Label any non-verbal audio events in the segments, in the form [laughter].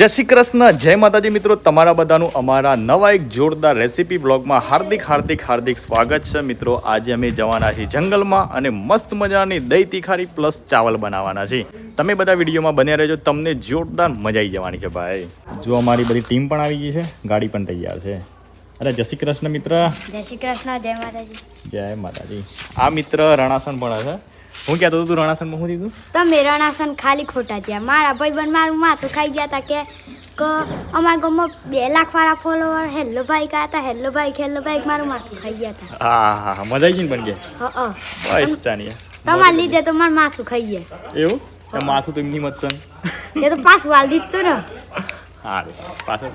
જય શ્રી કૃષ્ણ જય માતાજી મિત્રો. તમારા બધાનું અમારા નવા એક જોરદાર રેસીપી બ્લોગમાં હાર્દિક હાર્દિક હાર્દિક સ્વાગત છે. મિત્રો આજે અમે જવાના છીએ જંગલમાં અને મસ્ત મજાની દહીં તીખારી પ્લસ ચાવલ બનાવવાના છે તમે બધા વિડીયોમાં બન્યા રહેજો તમને જોરદાર મજા આવી જવાની છે ભાઈ. જો અમારી બધી ટીમ પણ આવી ગઈ છે ગાડી પણ તૈયાર છે. અરે જય શ્રી કૃષ્ણ મિત્ર. જય શ્રી કૃષ્ણ જય માતાજી. જય માતાજી. આ મિત્ર રણાસન પણ છે. હું કહેતો હતો તું રણાસનમાં શું દીધું તમે રણાસન ખાલી ખોટા છે મારા ભાઈબંધ મારું માથું ખાઈ ગયા હતા કે કે અમારા ગામમાં બે લાખ વાળા ફોલોવર હેલ્લો ભાઈ કહા હતા હેલ્લો ભાઈ હેલ્લો ભાઈ મારું માથું ખાઈ ગયા હતા હા હા હા. મજા આવી ગઈ બન ગયા? હા બસ તાની તમારા લીધે તો મારું માથું ખાઈ ગયા. એવું? તો માથું તો એમની મત એ તો પાછું હાલ દીધું ને. હા પાછળ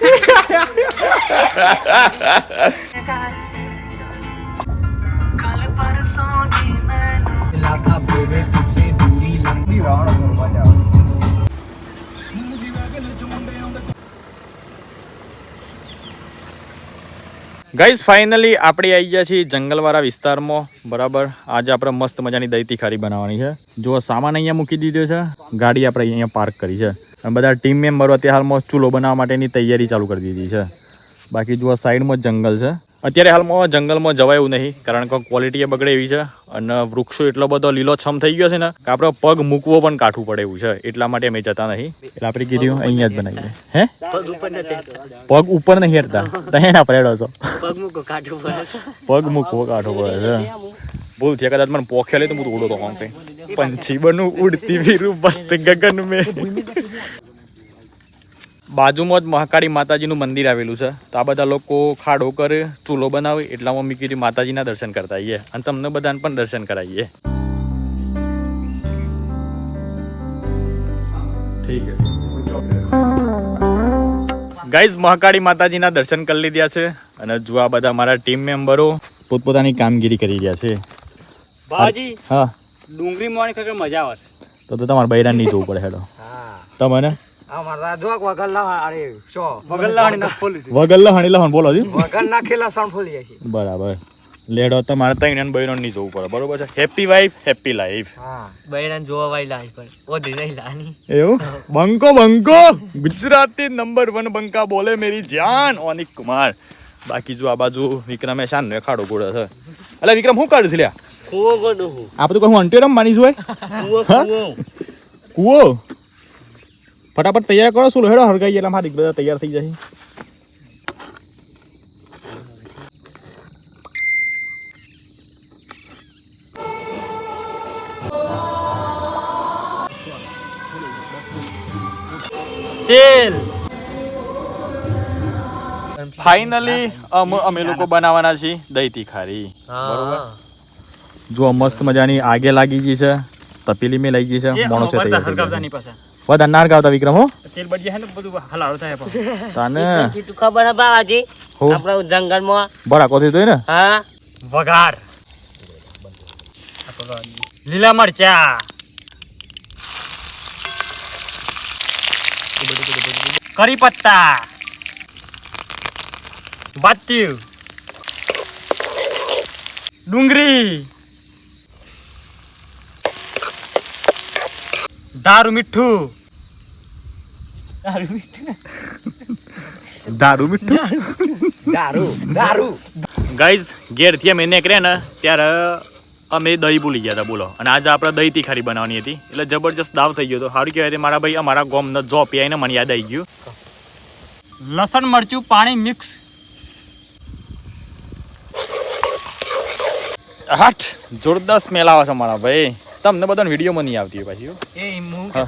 [laughs] [laughs] ગાઈઝ ફાઇનલી આપણે આવી ગયા છીએ જંગલવાળા વિસ્તારમાં. બરાબર? આજે આપણે મસ્ત મજાની દહીં તીખારી બનાવવાની છે. જો સામાન અહીંયા મૂકી દીધો છે. ગાડી આપણે અહીંયા પાર્ક કરી છે. અને બધા ટીમ મેમ્બરો અત્યારે હાલમાં ચૂલો બનાવવા માટેની તૈયારી ચાલુ કરી દીધી છે. બાકી જુઓ સાઈડમાં જંગલ છે. અત્યારે હાલમાં જંગલમાં જવાય એવું નહીં કારણ કે ક્વોલિટી એ બગડે એવી છે અને વૃક્ષો એટલો બધો લીલોછમ થઈ ગયો છે ને કે આપણે પગ મૂકવો પણ કાઠું પડે એવું છે એટલા માટે અમે જતા નહીં. એટલે આપણે કીધું અહીંયા જ બનાવીએ હે? પગ ઉપર નહીં હેરતા. ત્યાં હેડો છો. પગ મૂકવો કાઠું પડે છે. ભૂલ થયા કદાચ મને પોખ્યા લે તો હું તો ઉડો તો આમ પંછી બનું ઉડતી વીરું મસ્ત ગગન મે. બાજુમાં જ મહાકાળી માતાજીનું મંદિર આવેલું છે. તો આ બધા લોકો ખાડો કરે ચૂલો બનાવે એટલામાં મેં કીધું માતાજીના દર્શન કરતા આવીએ અને તમને બધાને પણ દર્શન કરાવીએ. ઠીક ગાઈઝ મહાકાળી માતાજીના દર્શન કરી લીધા છે. અને જો આ બધા મારા ટીમ મેમ્બરો પોતપોતાની કામગીરી કરી રહ્યા છે. બાજી હા. ડુંગળી મોણી ખરેખર મજા આવે છે. તો તો તમારે બૈરાન નહીં જવું પડે હેડો. તમને લહણી બોલો જી. વગર નાખેલા ફોલી જાય છે. બરાબર. લેડો તમારે પડે. છે? હેપી વાઈફ હેપી લાઈફ હા. બૈરાને જોવા વાય લાવી પણ ઓધી નહીં લાની. એવું? બંકો બંકો! ગુજરાતી નંબર વન બંકા બોલે મેરી જાન ઓનિક કુમાર. બાકી જો આ બાજુ વિક્રમે શાન ને ખાડો ગોળે છે. એટલે વિક્રમ શું કાઢું છે? લ્યા. કુવો ગોડો હું. આ બધું કહું અંટેરમ રમ માની જોય કુવો કુવો. કુવો? ફટાફટ તૈયાર કરો શું હેડો હળગાઈ એટલે મારી બધા તૈયાર થઈ જશે તેલ. ફાઇનલી અમે લોકો બનાવવાના છીએ દહીં તીખારી. બરોબર? જો મસ્ત મજાની આગે લાગી ગઈ છે તપેલી મેં લઈ ગઈ છે તૈયાર ગયા છે. પાસે વધારે નાર ગાવતા વિક્રમ? હો તેલ બળી જાય ને બધું હલાળો થાય પણ તાને? તું ખબર હે બાવાજી. આપણા જંગલમાં. બરા કોથી તો ને? હા. વઘાર. લીલા મરચા. કરી પત્તા. બાત્યુ. ડુંગળી. દારૂ મીઠું. [laughs] દારૂ મીઠું? દારૂ. દારૂ. ગાઈઝ ઘેરથી અમે નીકળ્યા ને ત્યારે અમે દહીં ભૂલી ગયા હતા બોલો. અને આજે આપણે દહીં તીખારી બનાવવાની હતી. એટલે જબરજસ્ત દાવ થઈ ગયો હતો. સારું કહેવાય મારા ભાઈ અમારા ગોમનો જો પીઆઈને મને યાદ આવી ગયું. લસણ મરચું પાણી મિક્સ. હાઠ જોરદાર સ્મેલ આવે છે મારા ભાઈ. તમને બધાને વિડીયોમાં નહીં આવતી હોય પાછી એ હું. હા.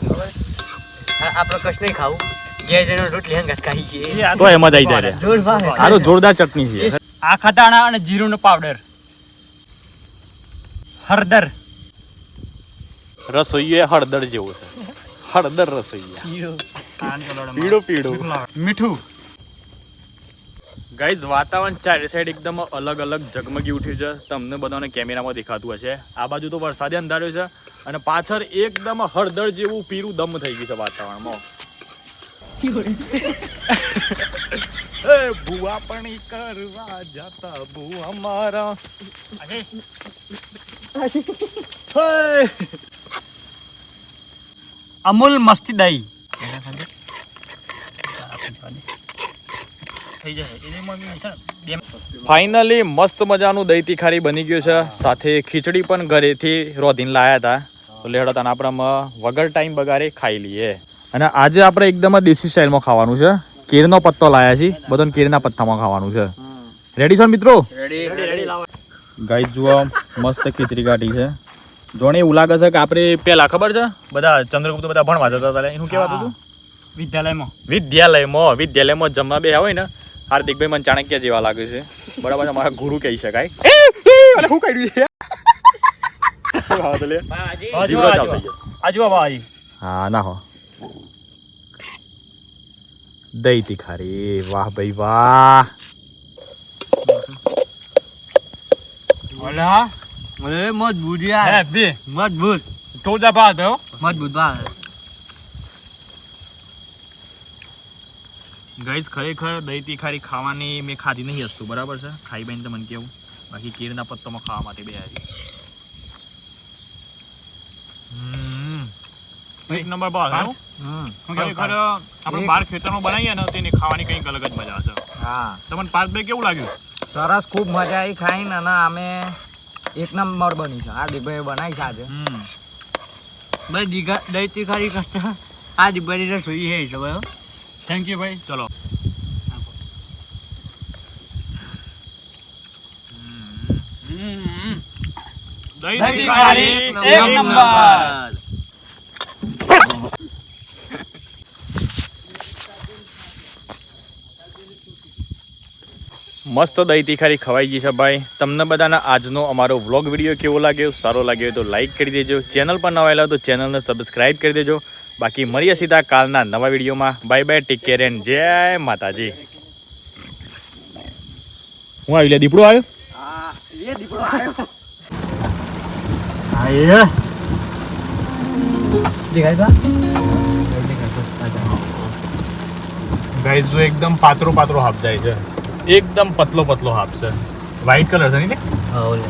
આપણે કશ નહીં ખાવું. ઘેર જઈને રોટલી હંગાત ખાઈ છે તો એમાં જ જાય આ તો જોરદાર ચટણી છે. આખા દાણા અને જીરુંનો પાવડર. હળદર. રસોઈએ હળદર જેવું છે. હળદર રસોઈ પીળો પીળો. મીઠું. ગાઈઝ વાતાવરણ ચારે સાઈડ એકદમ અલગ અલગ ઝગમગી ઉઠ્યું છે. તમને બધાને કેમેરામાં દેખાતું હશે. આ બાજુ તો વરસાદે અંધાર્યો છે અને પાછળ એકદમ હળદર જેવું પીરું દમ થઈ ગયું છે વાતાવરણમાં. [laughs] એ ભૂવા પણ કરવા જતા ભૂવા મારા. [laughs] અમૂલ મસ્તી દહીં થઈ જશે. ફાઇનલી મસ્ત મજાનું દહીં તીખારી બની ગયું છે. સાથે ખીચડી પણ ઘરેથી રોધીને લાયા હતા. તો લેડો તને આપણે વગર ટાઈમ બગાડે ખાઈ લઈએ. અને આજે આપણે એકદમ જ દેશી સ્ટાઇલમાં ખાવાનું છે. કેરનો પત્તો લાયા છીએ. બધાને કેરના પત્તામાં ખાવાનું છે. રેડી છો મિત્રો? ગાઈ જુઓ મસ્ત ખીચડી કાઢી છે. જોણે એવું લાગે છે કે આપણે પેલા ખબર છે? બધા ચંદ્રગુપ્ત બધા ભણવા જતા હતા એનું કેવાતું હતું વિદ્યાલયમાં. વિદ્યાલયમાં વિદ્યાલયમાં જમવા બે હોય ને હાર્દિકભાઈ મને ચાણક્ય જેવા લાગે છે. બરાબર છે, મારા ગુરુ કહી શકાય. અરે હું કહી છે? હા, તો લે. જીવડો ચાલુ થઈ ગયો. આજુ બાજી. હા ના હો. દહીં તીખારી. વાહ ભાઈ વાહ. અરે મજબૂત યાર. બે મજબૂત. ચોદા ભાત હો. મજબૂત ભાવે ગઈસ ખરેખર દહીં તીખારી ખાવાની મેં ખાધી નહીં હસતું બરાબર છે? ખાઈ બેન તો મને કેવું. બાકી કેરના પત્તોમાં ખાવા માટે બે હમ. એક નંબર બાર ખરેખર આપણે બાર ખેતરમાં બનાવીએ ને તેની ખાવાની કંઈક અલગ જ મજા છે. હા. તમને પાર્થભાઈ કેવું લાગ્યું? સરસ ખૂબ મજા આવી ખાઈને અને અમે એક નંબર બની છે. હાર્દિકભાઈ બનાવી છે આજે. હમ. બસ દીઘા દહીં તીખારી કરતા આ દીભાઈ રસોઈ છે થેન્ક યુ ભાઈ ચલો મસ્ત દહીં તીખારી ખવાઈ ગઈ છે ભાઈ. તમને બધાના આજનો અમારો વ્લોગ વીડિયો કેવો લાગ્યો? સારો લાગ્યો તો લાઈક કરી દેજો. ચેનલ પર નવા આવેલા તો ચેનલને સબસ્ક્રાઇબ કરી દેજો. બાકી મળીએ સીધા કાલના નવા વિડીયોમાં. Bye bye take care and જય માતાજી. હું આવી લે દીપડો આવ્યો? ગાઈસ જો એકદમ પાતળો પાતળો હાફ જાય છે. એકદમ પતલો પતલો હાફ છે. વ્હાઈટ કલર છે હા ઓલે.